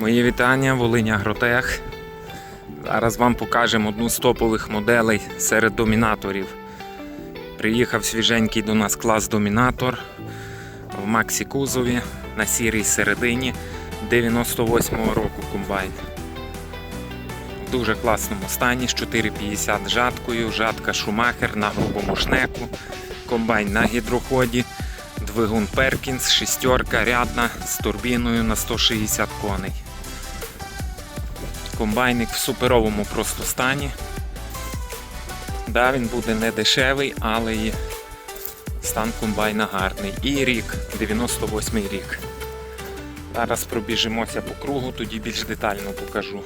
Мої вітання, Волиня Агротех. Зараз вам покажемо одну з топових моделей серед домінаторів. Приїхав свіженький до нас клас домінатор в Максі Кузові на сірій середині 98-го року комбайн. В дуже класному стані з 4,50 жаткою, жатка Шумахер на грубому шнеку, комбайн на гідроході, двигун Перкінс, шістерка рядна з турбіною на 160 коней. Комбайник в суперовому просто стані. Да, він буде не дешевий, але і стан комбайна гарний. І рік, 98-й рік. Зараз пробіжимося по кругу, тоді більш детально покажу.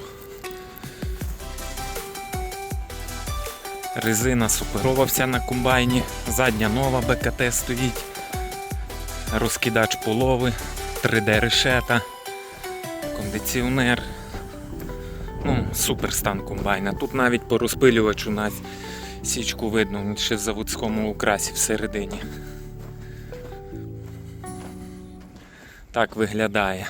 Резина суперова вся на комбайні, задня нова БКТ стоїть, розкидач полови, 3D решета, кондиціонер. Ну, супер стан комбайна. Тут навіть по розпилювачу на січку видно, він ще в заводському окрасі всередині. Так виглядає.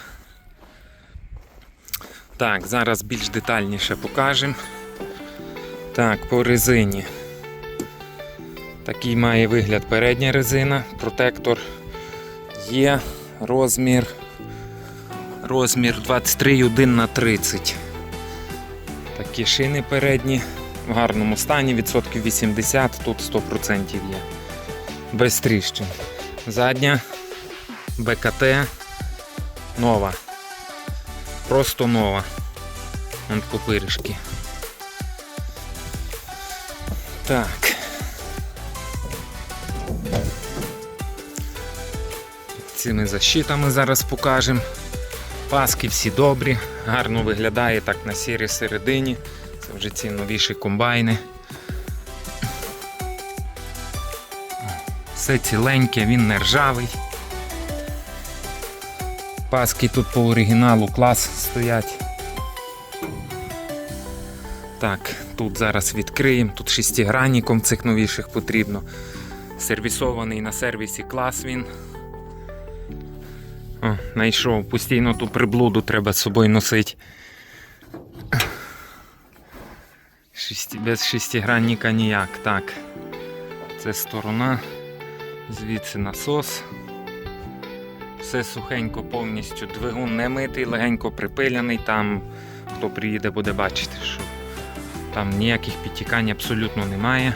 Так, зараз більш детальніше покажемо. Так, по резині. Такий має вигляд передня резина, протектор є розмір. Розмір 23,1 на 30. Такі шини передні в гарному стані, відсотків 80, тут 100% є. Без тріщин. Задня БКТ нова. Просто нова. Вон попиришки. Так. Цими защитами зараз покажемо. Паски всі добрі, гарно виглядає так на сірій середині. Це вже ці новіші комбайни. Все ціленьке, він не ржавий. Паски тут по оригіналу клас стоять. Так, тут зараз відкриємо, тут шестигранником цих новіших потрібно. Сервісований на сервісі клас він. О, знайшов. Постійно ту приблуду треба з собою носити. Шесті... Без шестигранника ніяк. Так. Це сторона. Звідси насос. Все сухенько повністю. Двигун не митий, легенько припиляний. Там, хто приїде, буде бачити, що там ніяких підтікань абсолютно немає.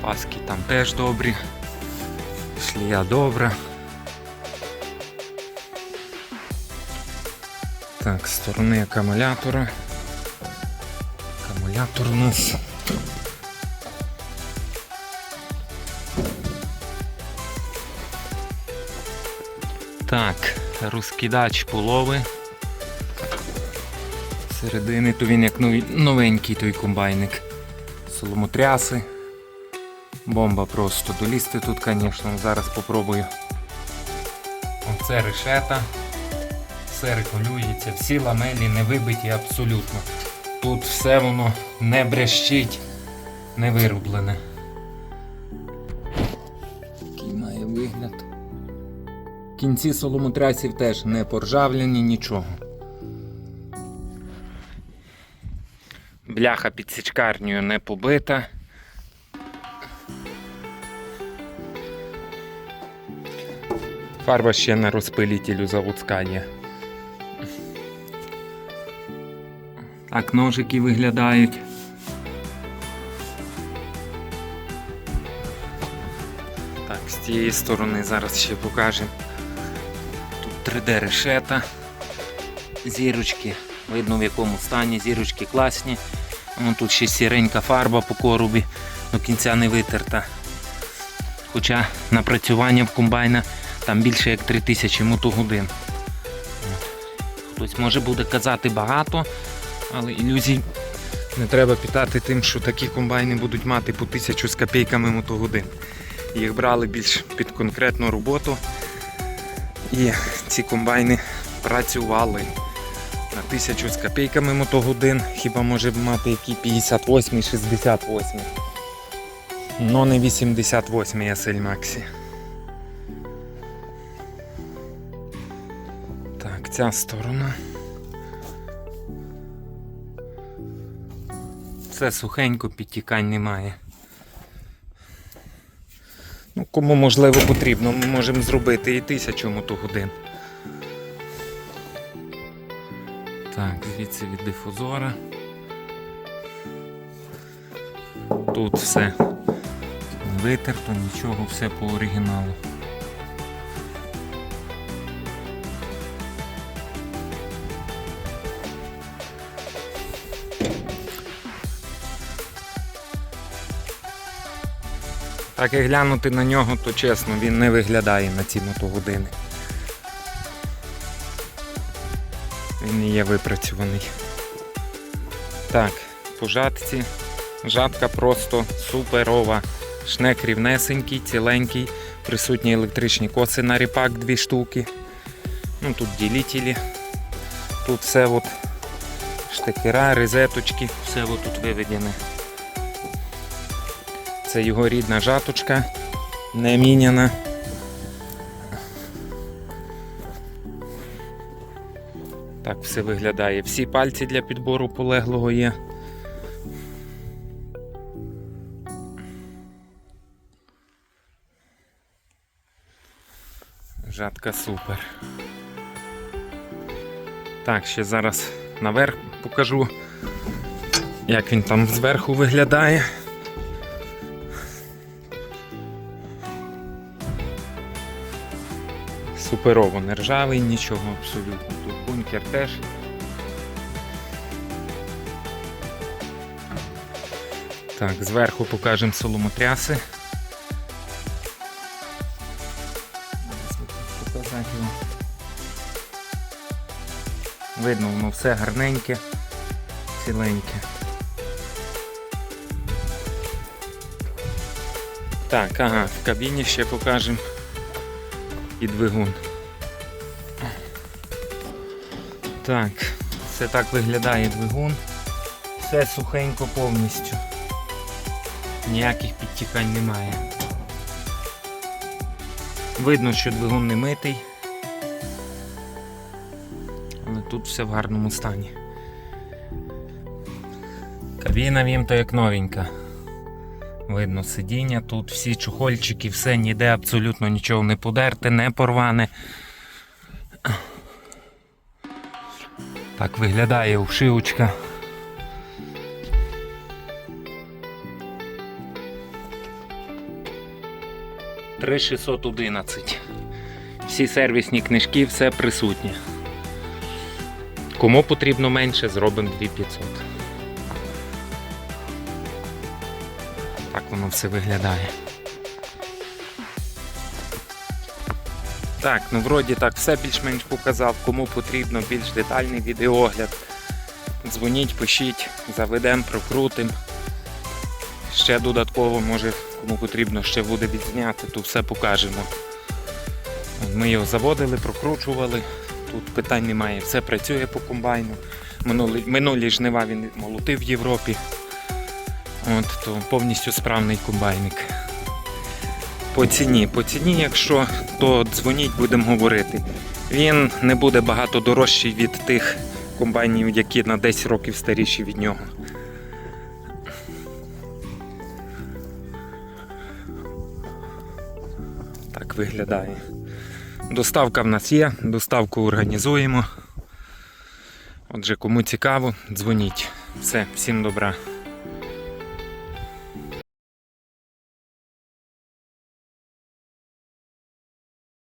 Паски там теж добрі. Шлія добра. Так, сторони акумулятора. Акумулятор у нас. Так, розкидач полови. Середини то він як новенький той комбайник. Соломотряси. Бомба просто. Долізти тут, звісно, зараз попробую. Оце решета все регулюється, всі ламелі не вибиті абсолютно. Тут все воно не брещить, не вироблене. Такий має вигляд. Кінці соломотрясів теж не поржавлені, нічого. Бляха під січкарнею не побита. Фарба ще на розпилітелю заводська є. Так ножики виглядають. Так, з цієї сторони зараз ще покажемо. Тут 3D решета. Зірочки. Видно в якому стані, зірочки класні. Вон тут ще сіренька фарба по коробі, до кінця не витерта. Хоча напрацювання в комбайна там більше як 3000 мотогодин. Хтось може буде казати багато, але ілюзій не треба питати тим, що такі комбайни будуть мати по тисячу з копійками мотогодин. Їх брали більш під конкретну роботу. І ці комбайни працювали на тисячу з копійками мотогодин. Хіба може мати які 58 68 Но не 88 SL Maxi. Так, Так, ця сторона. Все сухенько, підтікань немає. Ну, кому можливо потрібно, ми можемо зробити і тисячу мотогодин. Так, звідси від дифузора. Тут все витерто, нічого, все по оригіналу. Так як глянути на нього, то чесно, він не виглядає на ці мотогодини. Він не є випрацьований. Так, по жатці. Жатка просто суперова. Шнек рівнесенький, ціленький, присутні електричні коси на ріпак дві штуки. Ну тут ділітелі. Тут все от штекера, розеточки, все от тут виведене. Це його рідна жаточка, не міняна. Так все виглядає. Всі пальці для підбору полеглого є. Жатка супер. Так, ще зараз наверх покажу, як він там зверху виглядає. Суперово не ржавий, нічого абсолютно. Тут бункер теж. Так, зверху покажемо соломотряси. Показати. Видно, воно все гарненьке, ціленьке. Так, ага, в кабіні ще покажемо і двигун. Так, це так виглядає двигун. Все сухенько повністю. Ніяких підтікань немає. Видно, що двигун не митий. Але тут все в гарному стані. Кабіна вімто як новенька. Видно сидіння, тут всі чухольчики, все ніде абсолютно нічого не подерте, не порване. Так виглядає ушивочка. Три 611. Всі сервісні книжки, все присутнє. Кому потрібно менше, зробимо 2500. Так воно все виглядає. Так, ну вроді так, все більш-менш показав. Кому потрібно більш детальний відеогляд. Дзвоніть, пишіть, заведемо, прокрутимо. Ще додатково, може, кому потрібно, ще буде відзняти, то все покажемо. Ми його заводили, прокручували. Тут питань немає, все працює по комбайну. Минулі, минулі жнива він молотив в Європі. От, то повністю справний комбайник. По ціні. По ціні, якщо, то дзвоніть, будемо говорити. Він не буде багато дорожчий від тих комбайнів, які на 10 років старіші від нього. Так виглядає. Доставка в нас є, доставку організуємо. Отже, кому цікаво, дзвоніть. Все, всім добра.